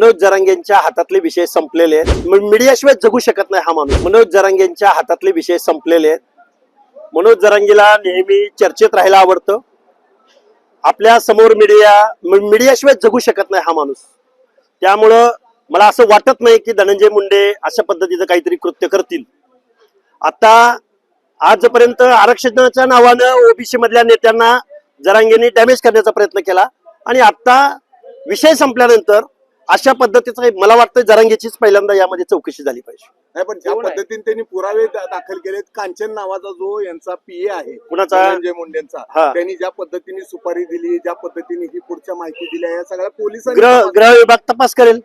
मनोज जरांगेंच्या हातातले विषय संपलेले आहेत. मीडियाशिवाय जगू शकत नाही हा माणूस. मनोज जरांगेंच्या हातातले विषय संपलेले आहेत. मनोज जरांगीला नेहमी चर्चेत राहायला आवडतं. आपल्यासमोर मीडिया मीडियाशिवाय जगू शकत नाही हा माणूस. त्यामुळं मला असं वाटत नाही की धनंजय मुंडे अशा पद्धतीचं काहीतरी कृत्य करतील. आता आजपर्यंत आरक्षणाच्या नावानं ओबीसी मधल्या नेत्यांना जरांगेंनी डॅमेज करण्याचा प्रयत्न केला. आणि आता विषय संपल्यानंतर अशा पद्धतीचं मला वाटतं जरांगेचीच पहिल्यांदा यामध्ये चौकशी झाली पाहिजे. नाही पण ज्या. पद्धतीने त्यांनी पुरावे दा- दाखल केलेत. कांचन नावाचा जो यांचा पीए आहे कुणाचा? धनंजय मुंडेंचा हा. त्यांनी ज्या पद्धतीने सुपारी दिली ज्या पद्धतीने ही पुढच्या माहिती दिल्या या सगळ्या ग्रह पोलिसांनी ग्रह विभाग तपास करेल.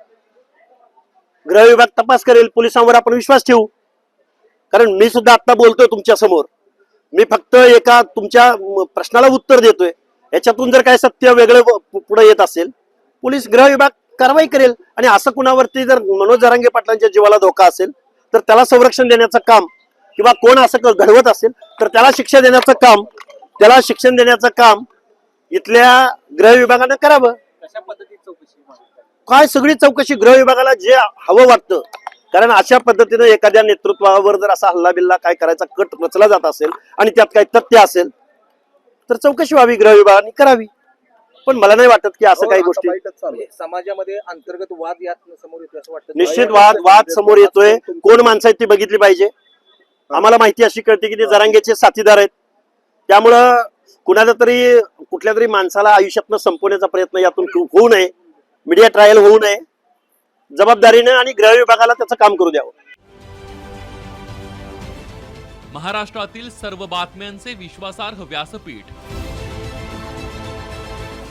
ग्रह विभाग तपास करेल. पोलिसांवर आपण विश्वास ठेवू. कारण मी सुद्धा आता बोलतोय तुमच्यासमोर. मी फक्त एका तुमच्या म, प्रश्नाला उत्तर देतोय. याच्यातून जर काय सत्य वेगळं व- पुढे येत असेल पोलीस गृह विभाग कारवाई करेल. आणि असं कुणावरती जर मनोज जरांगे पाटलांच्या जीवाला धोका असेल तर त्याला संरक्षण देण्याचं काम किंवा कोण असं घडवत असेल तर त्याला शिक्षा देण्याचं काम त्याला शिक्षण देण्याचं काम इथल्या गृह विभागानं करावं? काय सगळी चौकशी गृह विभागाला जे हवं वाटतं. कारण अशा पद्धतीनं एखाद्या नेतृत्वावर जर असा हल्ला बिल्ला काय करायचा कट रचला जात असेल आणि त्यात काही तथ्य असेल तर चौकशी व्हावी गृह विभागाने करावी. पण मला नाही वाटत की असं काही आता गोष्टी समाजामध्ये अंतर्गत वाद यात समोर येतो असं वाटतं. निश्चित वाद वाद समोर येतोय. कोण माणसं आहेत ती बघितली पाहिजे. आम्हाला माहिती अशी कळते की ते जरांगेचे साथीदार आहेत. त्यामुळं कुणाला तरी कुठल्या तरी माणसाला आयुष्यातनं संपवण्याचा प्रयत्न यातून हो- होऊ नये. मीडिया ट्रायल होऊ नये. जबाबदारीनं आणि गृह विभागाला त्याचं काम करू द्यावं. महाराष्ट्रातील सर्व बातम्यांचे विश्वासार्ह व्यासपीठ